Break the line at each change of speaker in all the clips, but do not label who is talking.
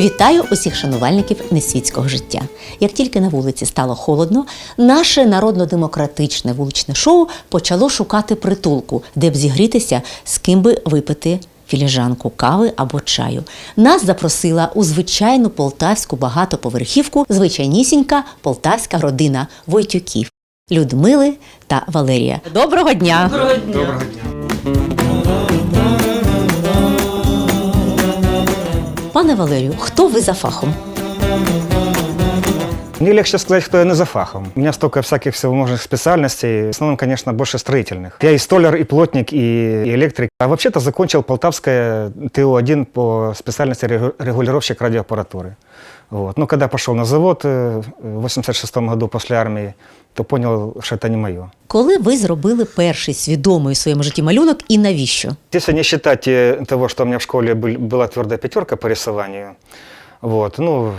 Вітаю усіх шанувальників несвітського життя. Як тільки на вулиці стало холодно, наше народно-демократичне вуличне шоу почало шукати притулку, де б зігрітися, з ким би випити філіжанку кави або чаю. Нас запросила у звичайну полтавську багатоповерхівку звичайнісінька полтавська родина Войтюків Людмили та Валерія. Доброго дня!
Доброго дня.
Пане Валерію, хто ви за фахом?
Мне легче сказать, кто я не за фахом. У меня столько всяких всевозможных специальностей, в основном, конечно, больше строительных. Я и столяр, и плотник, и, и электрик. А вообще-то закончил Полтавское ТУ-1 по специальности регу- регулировщик радиоаппаратуры. Вот. Но когда пошел на завод э, в 86 году после армии, то понял, что это не мое.
Коли ви зробили перший свідомий у своєму житті малюнок і навіщо?
Если не считать э, того, что у меня в школе был- была твердая пятерка по рисованию, вот, ну,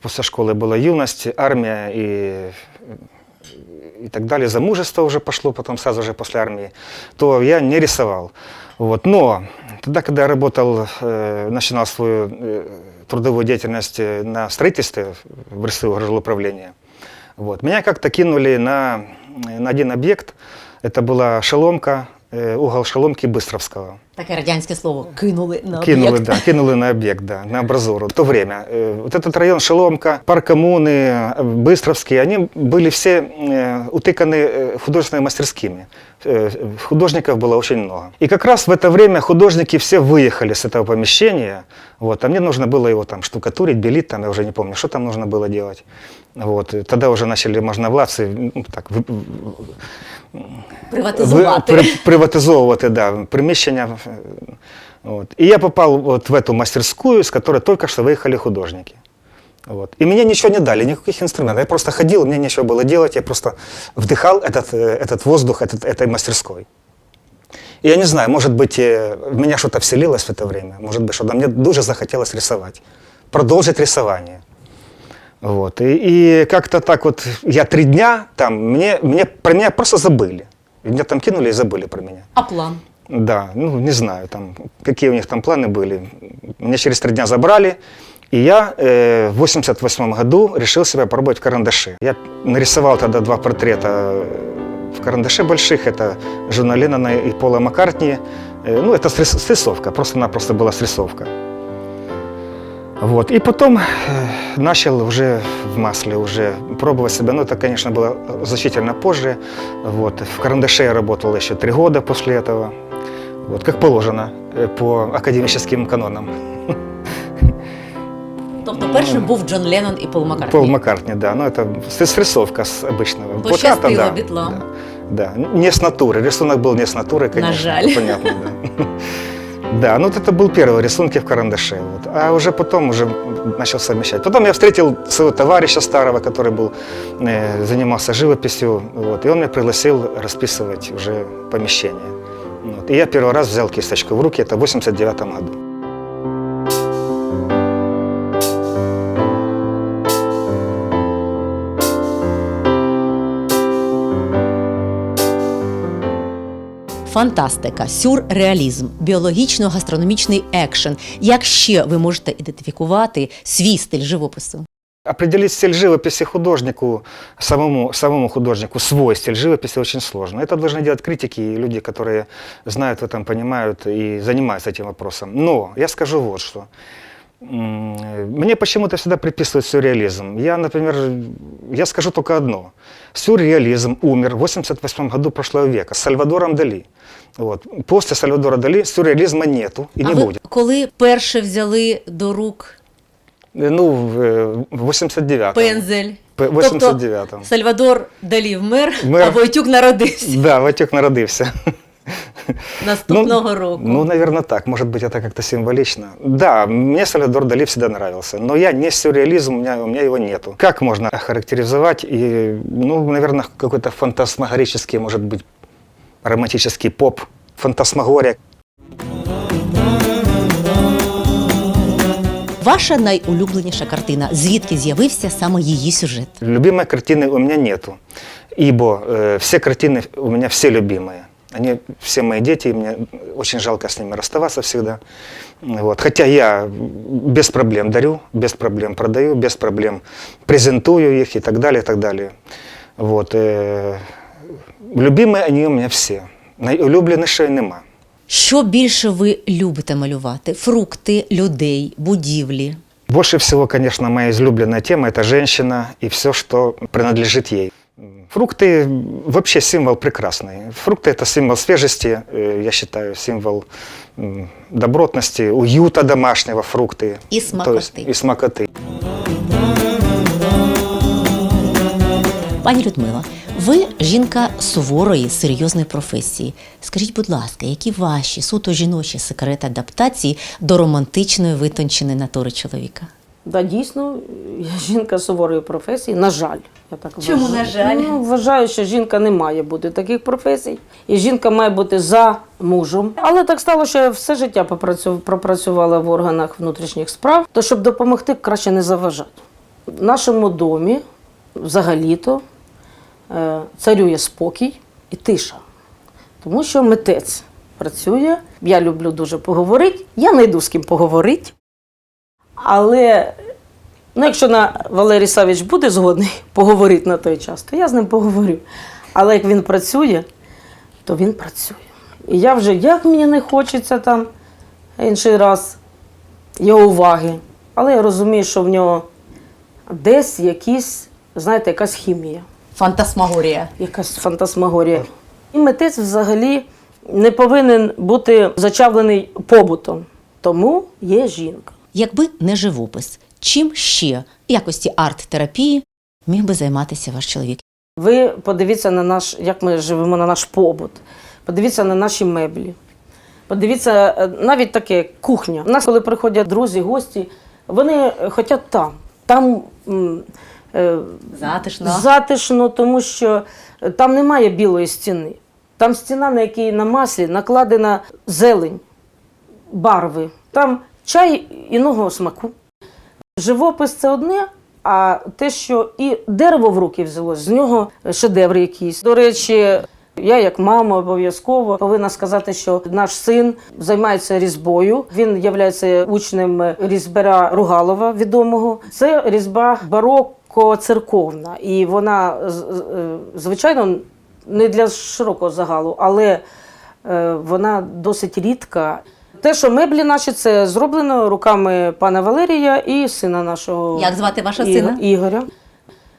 после школы была юность, армия и, и так далее, замужество уже пошло потом сразу же после армии, то я не рисовал. Вот, но тогда, когда я работал, э, начинал свою э, трудовую деятельность э, на строительстве в РСУ граждануправления, вот, меня как-то кинули на, на один объект, это была шеломка, э, угол шеломки Быстровского.
Таке радянське слово кинули на
Кинули,
об'єкт.
да, кинули на объект, да, на абразуру. В то время э, вот этот район Шеломка, парк коммуны, э, Быстровский, они были все э, утыканы э, художественными мастерскими. Э, Художников было очень много. И как раз в это время художники все выехали с этого помещения, вот, а мне нужно было его там штукатурить, белить, там, я уже не помню, что там нужно было делать. Вот, и тогда уже начали можновладцы ну, так, ви-
Приватизувати.
ви- при- приватизовувати да, приміщення. е, От. І я попал вот в эту мастерскую, с которой только что выехали художники. Вот. И мне ничего не дали, никаких инструментов. Я просто ходил, мне нечего было делать, я просто вдыхал этот, э, этот воздух этот, этой мастерской. И я не знаю, может быть, э, в меня что-то вселилось в это время, может быть, что-то мне дуже захотелось рисовать, продолжить рисование. Вот. И, и как-то так вот, я три дня там, мне, мне, про меня просто забыли. Меня там кинули и забыли про меня.
А план?
Да, ну не знаю, там, какие у них там планы были. Меня через три дня забрали, и я э, в 88 году решил себя пробовать в карандаше. Я нарисовал тогда два портрета э, в карандаше больших, это Джона Леннона и Пола Маккартни. Э, ну, это срис- срисовка, просто-напросто была срисовка. Вот. И потом э, начал уже в масле уже пробовать себя. Ну, это, конечно, было значительно позже. Вот. В карандаше я работал еще три года после этого. Вот, как положено э, по академическим канонам.
Тобто першим був Джон Леннон і Пол Маккартні.
Пол Маккартни, да. Ну, это с- срисовка с обычного
Пощастило
плаката, да.
Бітлам.
Да. да. Не с натуры. Рисунок был не с натуры, конечно.
жаль.
Понятно, да. Да, ну вот это был первый рисунки в карандаше. Вот. А уже потом уже начал совмещать. Потом я встретил своего товарища старого, который был, э, занимался живописью. Вот, и он меня пригласил расписывать уже помещение. Вот. И я первый раз взял кисточку в руки, это в 89 году.
Фантастика, сюрреалізм, біологічно-гастрономічний екшен. Як ще ви можете ідентифікувати свій стиль живопису?
Определить стиль живописи художнику, самому, самому художнику, свой стиль живописи очень сложно. Это должны делать критики и люди, которые знают в этом, понимают и занимаются этим вопросом. Но я скажу вот что. Мне почему-то всегда приписывают сюрреализм. Я, например, я скажу только одно. Сюрреализм умер в 88 году прошлого века с Сальвадором Дали. Вот. После Сальвадора Дали сюрреализма нету и
а
не
ви
будет.
коли перше взяли до рук
Ну, в э, в 89
пензель?
89-му.
Тобто Сальвадор Далі вмер,
Вмер.
а Войтюк народився
Да, Ватюк народився.
наступного року.
Ну, наверное, так. Может быть, это как-то символично. Да, мне Сальвадор Дали всегда нравился, но я не сюрреализм, у меня, у меня его нету. Как можно охарактеризовать? И, ну, наверное, какой-то фантасмагорический, может быть, романтический поп, фантасмагория.
Ваша найулюбленіша картина. Звідки з'явився саме її сюжет?
Любимой картины у меня нету, ибо э, все картины у меня все любимые. Они все мои дети, и мне очень жалко с ними расставаться всегда. Вот. Хотя я без проблем дарю, без проблем продаю, без проблем презентую их и так далее, и так далее. Вот. э, Любимые они у меня все. Найулюбленішої нема.
Що більше ви любите малювати? Фрукти, людей, будівлі?
Больше всего, конечно, моя излюбленная тема – это женщина и все, что принадлежит ей. Фрукты – вообще символ прекрасный. Фрукты – это символ свежести, э, я считаю, символ м, добротности, уюта домашнего, фрукты.
И
То есть-
смакоты.
И смакоты.
Пані Людмила, ви жінка суворої, серйозної професії. Скажіть, будь ласка, які ваші суто жіночі секрети адаптації до романтичної витонченої натури чоловіка?
Да, дійсно, я жінка суворої професії, на жаль. Я так
Чому
вважаю.
на жаль?
Ну, вважаю, що жінка не має бути таких професій, і жінка має бути за мужем. Але так стало, що я все життя пропрацювала в органах внутрішніх справ, то щоб допомогти, краще не заважати. В нашому домі взагалі-то е, царює спокій і тиша. Тому що митець працює. Я люблю дуже поговорити. Я не йду з ким поговорити. Але ну, якщо на Валерій Савіч буде згодний поговорити на той час, то я з ним поговорю. Але як він працює, то він працює. І я вже, як мені не хочеться там інший раз його уваги, але я розумію, що в нього десь якісь, знаєте, якась хімія
Фантасмагорія.
якась фантасмагорія. І митець взагалі не повинен бути зачавлений побутом. Тому є жінка.
Якби не живопис, чим ще в якості арт-терапії міг би займатися ваш чоловік?
Ви подивіться на наш, як ми живемо на наш побут. Подивіться на наші меблі. Подивіться е, навіть таке кухня. У нас, коли приходять друзі, гості, вони хочуть там. Там е,
Затишно.
затишно, тому що там немає білої стіни. Там стіна, на якій на маслі накладена зелень, барви. Там чай іного смаку. Живопис це одне, а те, що і дерево в руки взялось, з нього шедевр якийсь. До речі, я, як мама, обов'язково повинна сказати, що наш син займається різьбою. Він є учнем різьбера Ругалова, відомого. Це різьба бароко церковна, і вона е, звичайно не для широкого загалу, але е, вона досить рідка. Те, що меблі наші, це зроблено руками пана Валерія і сина нашого
Як звати вашого
Іго-
сина?
Ігоря.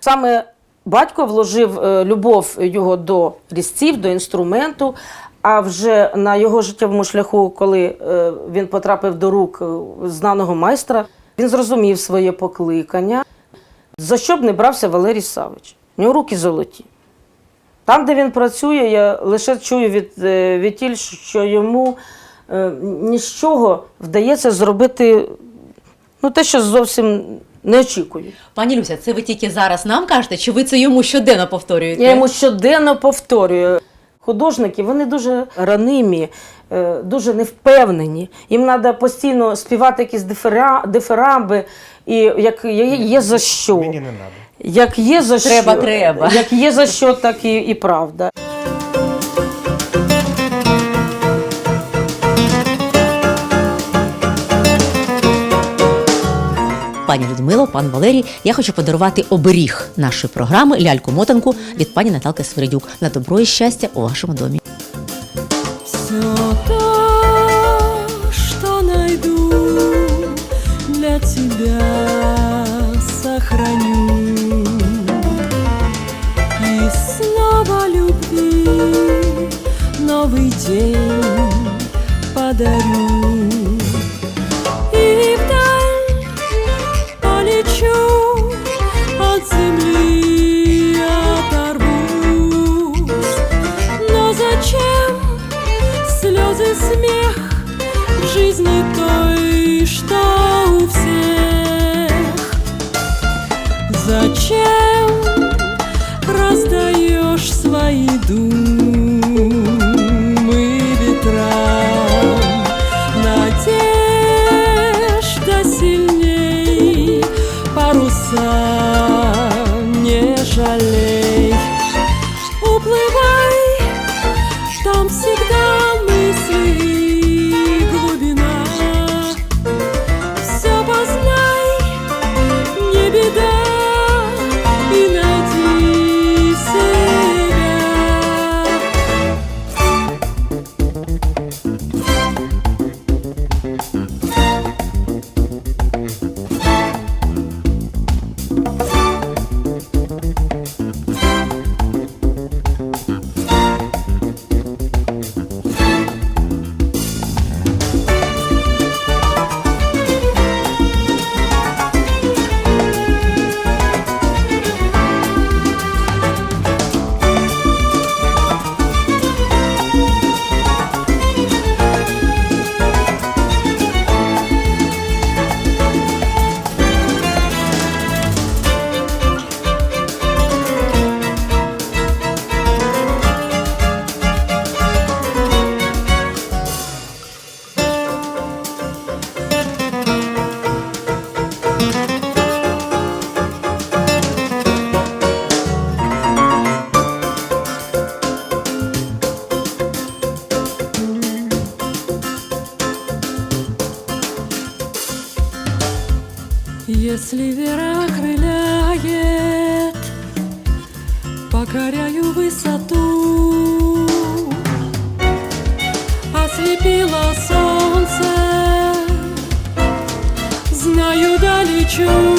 Саме батько вложив е, любов його до різців, до інструменту. А вже на його життєвому шляху, коли е, він потрапив до рук е, знаного майстра, він зрозумів своє покликання. За що б не брався Валерій Савич? У нього руки золоті. Там, де він працює, я лише чую від, від тіль, що йому е, нічого вдається зробити ну, те, що зовсім не очікую.
Пані Люся, це ви тільки зараз нам кажете, чи ви це йому щоденно повторюєте?
Я йому щоденно повторюю. Художники вони дуже ранимі, е, дуже невпевнені. Їм треба постійно співати якісь дифера, і як є, є за що.
Мені не треба.
Як є за
Треба,
що,
треба.
Як є за що, так і, і правда.
Пані Людмило, пан Валерій, я хочу подарувати оберіг нашої програми ляльку-мотанку від пані Наталки Свередюк на добро і щастя у вашому домі.
Все то, что найду для тебя, сохраню. И снова любви новый день подарю. там всегда. true.